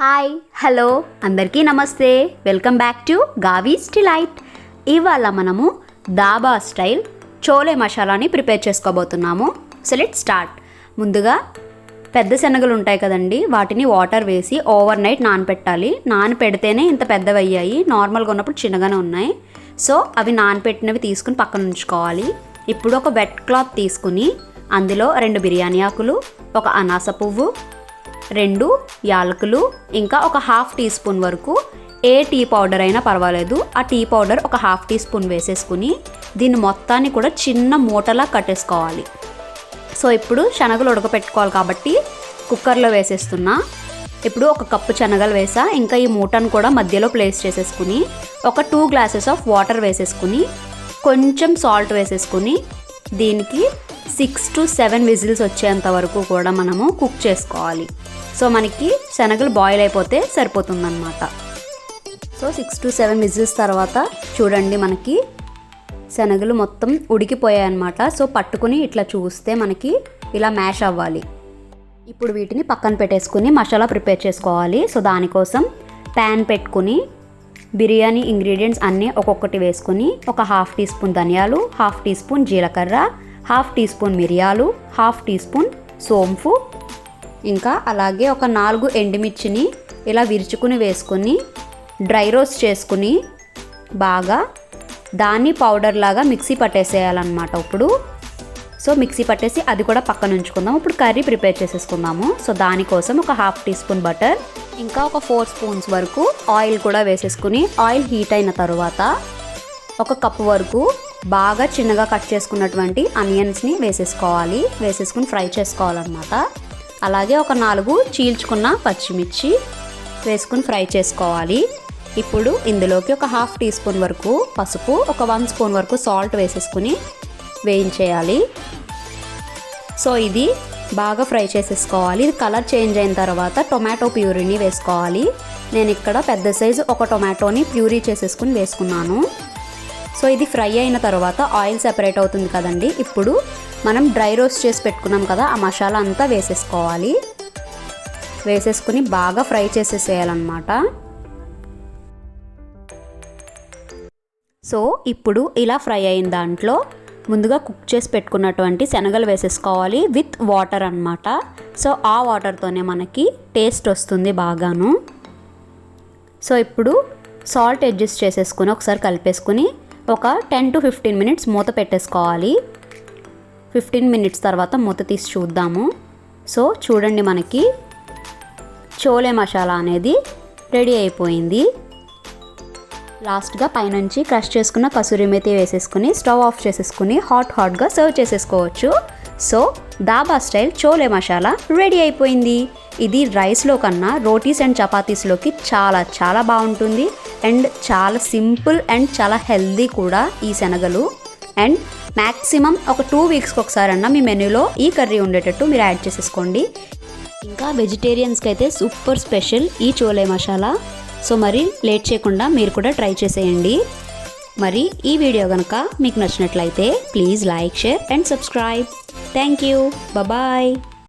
Hi hello. అందరికీ నమస్తే. Welcome back to Gavi's delight ఇవాళ మనము దాబా స్టైల్ చోలే మసాలాని ప్రిపేర్ చేసుకోబోతున్నాము. సో లెట్ స్టార్ట్ ముందుగా పెద్ద శనగలు ఉంటాయి కదండి వాటిని వాటర్ వేసి ఓవర్ నైట్ నానపెట్టాలి. నానపెడితేనే ఇంత పెద్దవి అయ్యాయి నార్మల్గా ఉన్నప్పుడు చిన్నగానే ఉన్నాయి. సో అవి నానపెట్టినవి తీసుకుని పక్కన ఉంచుకోవాలి. ఇప్పుడు ఒక వెట్ క్లాత్ తీసుకుని అందులో రెండు బిర్యానీ ఆకులు ఒక అనాస పువ్వు రెండు యాలకులు ఇంకా ఒక హాఫ్ టీ స్పూన్ వరకు ఏ టీ పౌడర్ అయినా పర్వాలేదు. ఆ టీ పౌడర్ ఒక హాఫ్ టీ స్పూన్ వేసేసుకుని దీన్ని మొత్తాన్ని కూడా చిన్న మూటలా కట్టేసుకోవాలి. సో ఇప్పుడు శనగలు ఉడకపెట్టుకోవాలి కాబట్టి కుక్కర్లో వేసేస్తున్నా. ఇప్పుడు ఒక కప్పు శనగలు వేసా. ఇంకా ఈ మూటను కూడా మధ్యలో ప్లేస్ చేసేసుకుని ఒక టూ గ్లాసెస్ ఆఫ్ వాటర్ వేసేసుకుని కొంచెం సాల్ట్ వేసేసుకుని దీనికి సిక్స్ టు సెవెన్ విజిల్స్ వచ్చేంత వరకు కూడా మనము కుక్ చేసుకోవాలి. సో మనకి శనగలు బాయిల్ అయిపోతే సరిపోతుందన్నమాట. So six to seven whistles తర్వాత చూడండి మనకి శనగలు మొత్తం ఉడికిపోయాయి అనమాట సో పట్టుకుని ఇట్లా చూస్తే మనకి ఇలా మ్యాష్ అవ్వాలి. ఇప్పుడు వీటిని పక్కన పెట్టేసుకుని మసాలా ప్రిపేర్ చేసుకోవాలి. సో దానికోసం ప్యాన్ పెట్టుకుని బిర్యానీ ఇంగ్రీడియంట్స్ అన్నీ ఒక్కొక్కటి వేసుకుని ఒక హాఫ్ టీ స్పూన్ ధనియాలు హాఫ్ టీ స్పూన్ జీలకర్ర హాఫ్ టీ స్పూన్ మిరియాలు హాఫ్ టీ స్పూన్ సోంపు ఇంకా అలాగే ఒక నాలుగు ఎండుమిర్చిని ఇలా విరుచుకుని వేసుకుని డ్రై రోస్ట్ చేసుకుని బాగా దాన్ని పౌడర్ లాగా మిక్సీ పట్టేసేయాలన్నమాట ఇప్పుడు. సో మిక్సీ పట్టేసి అది కూడా పక్కన ఉంచుకుందాం. ఇప్పుడు కర్రీ ప్రిపేర్ చేసేసుకుందాము. సో దానికోసం ఒక హాఫ్ టీ స్పూన్ బటర్ ఇంకా ఒక ఫోర్ స్పూన్స్ వరకు ఆయిల్ కూడా వేసేసుకుని ఆయిల్ హీట్ అయిన తర్వాత ఒక కప్పు వరకు బాగా చిన్నగా కట్ చేసుకున్నటువంటి ఆనియన్స్ని వేసేసుకోవాలి. వేసేసుకుని ఫ్రై చేసుకోవాలన్నమాట. అలాగే ఒక నాలుగు చీల్చుకున్న పచ్చిమిర్చి వేసుకుని ఫ్రై చేసుకోవాలి. ఇప్పుడు ఇందులోకి ఒక హాఫ్ టీ స్పూన్ వరకు పసుపు ఒక వన్ స్పూన్ వరకు సాల్ట్ వేసేసుకుని వేయించేయాలి. సో ఇది బాగా ఫ్రై చేసేసుకోవాలి. ఇది కలర్ చేంజ్ అయిన తర్వాత టొమాటో ప్యూరీని వేసుకోవాలి. నేను ఇక్కడ పెద్ద సైజు ఒక టొమాటోని ప్యూరీ చేసేసుకుని వేసుకున్నాను. సో ఇది ఫ్రై అయిన తర్వాత ఆయిల్ సెపరేట్ అవుతుంది కదండి. ఇప్పుడు మనం డ్రై రోస్ట్ చేసి పెట్టుకున్నాం కదా ఆ మసాలా అంతా వేసేసుకోవాలి. వేసేసుకుని బాగా ఫ్రై చేసేసేయాలన్నమాట. సో ఇప్పుడు ఇలా ఫ్రై అయిన దాంట్లో ముందుగా కుక్ చేసి పెట్టుకున్నటువంటి శనగలు వేసేసుకోవాలి విత్ వాటర్ అన్నమాట. సో ఆ వాటర్తోనే మనకి టేస్ట్ వస్తుంది బాగాను. సో ఇప్పుడు సాల్ట్ అడ్జస్ట్ చేసేసుకుని ఒకసారి కలిపేసుకుని ఒక టెన్ టు ఫిఫ్టీన్ మినిట్స్ మూత పెట్టేసుకోవాలి. ఫిఫ్టీన్ మినిట్స్ తర్వాత మూత తీసి చూద్దాము. సో చూడండి మనకి చోలే మసాలా అనేది రెడీ అయిపోయింది. లాస్ట్గా పైనుంచి క్రష్ చేసుకున్న కసూరి మెతి వేసేసుకుని స్టవ్ ఆఫ్ చేసేసుకుని హాట్ హాట్గా సర్వ్ చేసేసుకోవచ్చు. So dhaba style chole masala ready అయిపోయింది. ఇది రైస్లో కన్నా రోటీస్ అండ్ చపాతీస్లోకి చాలా చాలా బాగుంటుంది. అండ్ చాలా సింపుల్ అండ్ చాలా హెల్దీ కూడా ఈ శనగలు. అండ్ మ్యాక్సిమం ఒక టూ వీక్స్కి ఒకసారన్నా మీ మెనూలో ఈ కర్రీ ఉండేటట్టు మీరు యాడ్ చేసేసుకోండి. ఇంకా వెజిటేరియన్స్కి అయితే సూపర్ స్పెషల్ ఈ చోలే మసాలా. సో మరి లేట్ చేయకుండా మీరు కూడా ట్రై చేసేయండి. మరి ఈ వీడియో కనుక మీకు నచ్చినట్లయితే please like share and subscribe. Thank you. Bye